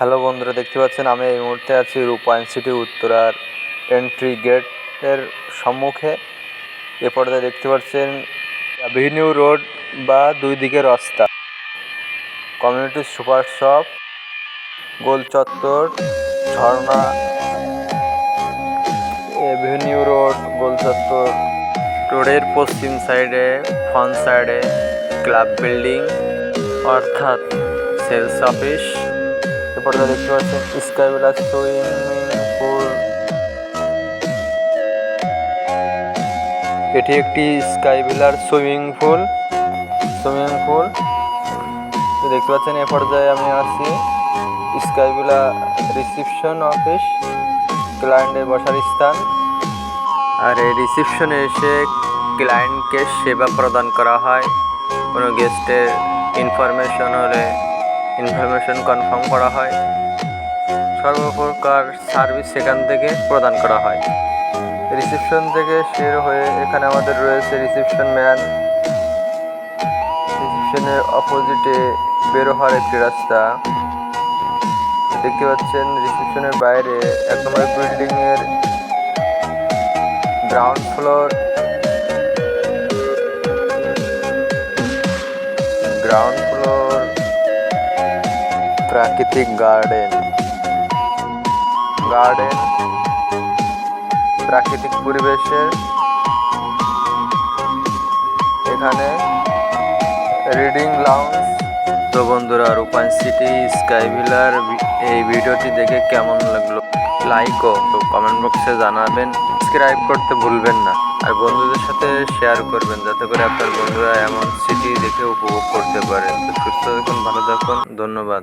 Hello বন্ধুরা, দেখতে পাচ্ছেন আমি এই মুহূর্তে আছি রূপায়ণ সিটি উত্তরার এন্ট্রি গেটের সম্মুখে। এ পর্দায় দেখতে পাচ্ছেন অ্যাভিনিউ রোড বা দুই দিকের রাস্তা। কমিউনিটি সুপার শপ, গোল চত্বর, ঝর্ণা এভিনিউ রোড, গোল চত্বর। রোডের পশ্চিম সাইডে, ফ্রন্ট সাইডে ক্লাব বিল্ডিং, অর্থাৎ সেলস অফিস। এরপরে দেখতে পাচ্ছেন। স্কাই বিলাস সুইমিং পুল এটি একটি স্কাই বিলার সুইমিং পুল। Swimming pool. দেখতে পাচ্ছেন, এ পর্যায়ে আমি আছি। স্কাই বিলা রিসিপশন অফিস। ক্লায়েন্টের বসার স্থান। আর এই রিসিপশনে এসে ক্লায়েন্টকে সেবা প্রদান করা হয়। কোনো গেস্টের ইনফরমেশন হলে ইনফরমেশন কনফার্ম করা হয়। সর্বপ্রকার সার্ভিস সেখান থেকে প্রদান করা হয়। রিসেপশন থেকে শের হয়ে এখানে আমাদের রয়েছে রিসেপশন ম্যান রিসিপশনের অপোজিটে বের হওয়ার একটি রাস্তা। দেখতে পাচ্ছেন রিসিপশনের বাইরে এক নম্বর বিল্ডিং এর ground floor ground floor garden garden. Garden প্রাকৃতিক পরিবেশের এখানে রিডিং লাউঞ্জ। তো বন্ধুরা রূপায়ণ সিটি, স্কাই ভিলার এই ভিডিওটি দেখে কেমন লাগল? লাইক ও কমেন্ট বক্সে জানাবেন। সাবস্ক্রাইব করতে ভুলবেন না। আর বন্ধুদের সাথে শেয়ার করবেন যাতে করে আপনার বন্ধুরা এমন সিটি দেখে উপভোগ করতে পারেন তো সুস্থ থাকুন, ভালো থাকুন, ধন্যবাদ।